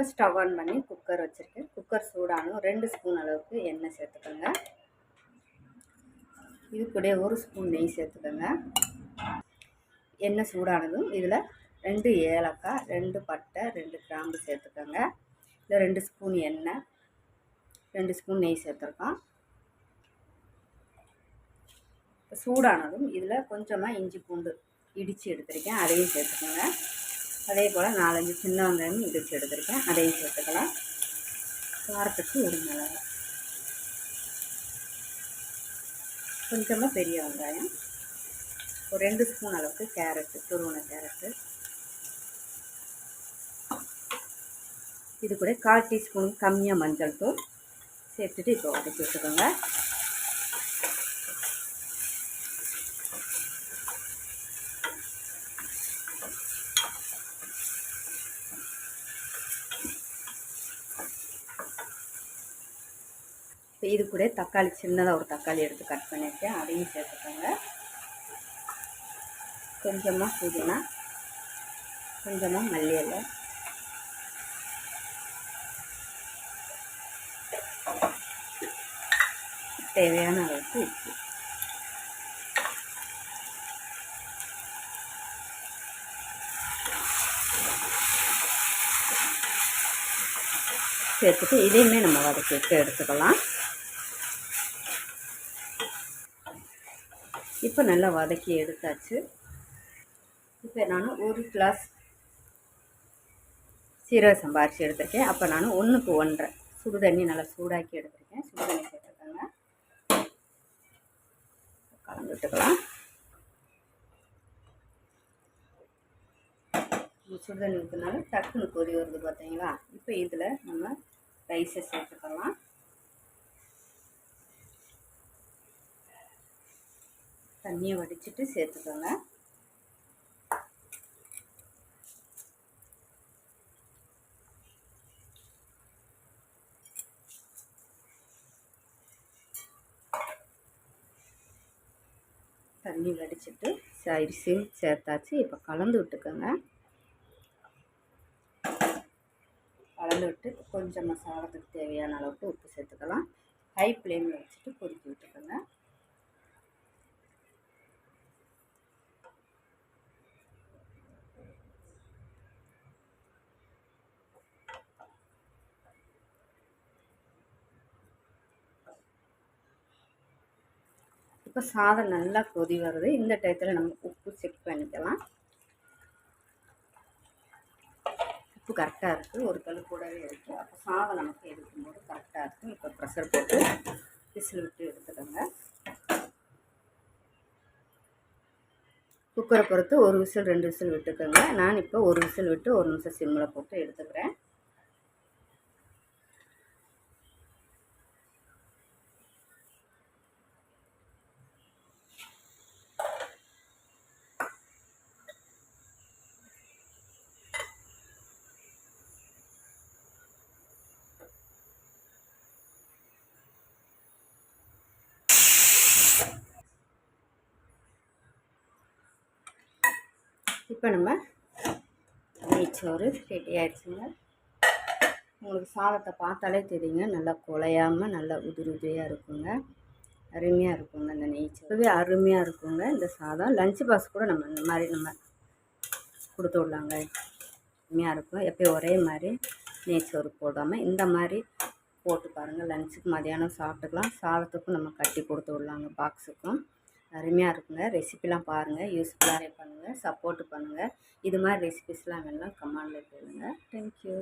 இப்போ stove on பண்ணி cooker வச்சுருக்கேன். குக்கர் சூடானும் ரெண்டு ஸ்பூன் அளவுக்கு எண்ணெய் சேர்த்துக்கோங்க. இது கூட ஒரு ஸ்பூன் நெய் சேர்த்துக்கோங்க. எண்ணெய் சூடானதும் இதில் ரெண்டு ஏலக்காய் ரெண்டு பட்டை ரெண்டு கிராம்பு சேர்த்துக்கோங்க. இதில் ரெண்டு ஸ்பூன் எண்ணெய் ரெண்டு ஸ்பூன் நெய் சேர்த்துருக்கோம். சூடானதும் இதில் கொஞ்சமாக இஞ்சி பூண்டு இடித்து எடுத்திருக்கேன். அதையும் சேர்த்துக்கோங்க. அதே போல் நாலஞ்சு சின்ன வெங்காயம் இடித்து எடுத்திருக்கேன். அதையும் சேர்த்துக்கலாம். காரத்துக்கு ஒரு மிளகா. கொஞ்சமாக பெரிய வெங்காயம். ஒரு ரெண்டு ஸ்பூன் அளவுக்கு கேரட்டு துருவன கேரட்டு. இது கூட கால் டீஸ்பூன் கம்மியாக மஞ்சள் தூள். சேர்த்துட்டு இப்போ வதக்கி வச்சுக்கோங்க இப்போ இது கூட தக்காளி சின்னதாக ஒரு தக்காளி எடுத்து கட் பண்ணியிருக்கேன். அதையும் சேர்த்துக்கோங்க. கொஞ்சமாக புதினா கொஞ்சமாக மல்லி இலை தேவையான அளவுக்கு உப்பு. சேர்த்துட்டு இதையுமே நம்ம வதக்கி எடுத்துக்கலாம். இப்போ நல்லா வதக்கி எடுத்தாச்சு. இப்போ நான் ஒரு கிளாஸ் சீரக சம்பா அரிசி எடுத்திருக்கேன். அப்போ நான் ஒன்றுக்கு ஒன்றரை. சுடு தண்ணி நல்லா சூடாக்கி எடுத்திருக்கேன். சுடு தண்ணி சேர்த்துக்கோங்க. கலந்து விட்டுக்கலாம். சுடு தண்ணி ஊற்றினாலும் டக்குன்னு கொதி வருது பார்த்தீங்களா? இப்போ இதில் நம்ம ரைஸை சேர்த்துக்கலாம். தண்ணியை வடிச்சிட்டு சேர்த்துக்கோங்க. தண்ணி வடிச்சிட்டு அரிசியும் சேர்த்தாச்சு. இப்போ கலந்து விட்டுக்கோங்க. கலந்து விட்டு கொஞ்சம் சாதத்துக்கு தேவையான அளவுக்கு உப்பு சேர்த்துக்கலாம். ஹை ஃப்ளேமில் இப்போ சாதம் நல்லா கொதி வருது. இந்த டயத்தில் நம்ம உப்பு செக் பண்ணிக்கலாம். உப்பு கரெக்டாக இருக்குது ஒரு கல் கூடவே இருக்குது அப்போ சாதம் நமக்கு எடுக்கும்போது கரெக்டாக இருக்கும். இப்போ ப்ரெஷர் போட்டு விசில் விட்டு எடுத்துக்கோங்க. குக்கரை பொறுத்து ஒரு விசில் ரெண்டு விசில் விட்டுக்கோங்க. நான் இப்போ ஒரு விசில் விட்டு ஒரு நிமிஷம் சிம்மில் போட்டு எடுத்துக்கிறேன். இப்போ நம்ம நெய்ச்சோறு ரெடி ஆயிடுச்சுங்க. உங்களுக்கு சாதத்தை பார்த்தாலே தெரியுங்க நல்லா குலையாமல் நல்லா உதிரி உதிரியாக இருக்குங்க. அருமையாக இருக்குங்க இந்த நெய்ச்சோறுவே அருமையாக இருக்குங்க இந்த சாதம். லஞ்ச் பாக்ஸ் கூட நம்ம இந்த மாதிரி நம்ம கொடுத்து விடலாங்க. அருமையாக இருக்கும். எப்போயும் ஒரே மாதிரி நெய்ச்சோறு போடாமல் இந்த மாதிரி போட்டு பாருங்கள் லஞ்சுக்கு மதியானம் சாப்பிட்டுக்கலாம். சாதத்துக்கும் நம்ம கட்டி கொடுத்து விடலாங்க பாக்ஸுக்கும் அருமையாக இருக்குங்க. ரெசிபிலாம் பாருங்கள் யூஸ்ஃபுல்லாக பண்ணுங்கள் சப்போர்ட்டு பண்ணுங்கள் இது மாதிரி ரெசிபிஸ்லாம் வேணால் கமெண்டில் கேளுங்கள் தேங்க்யூ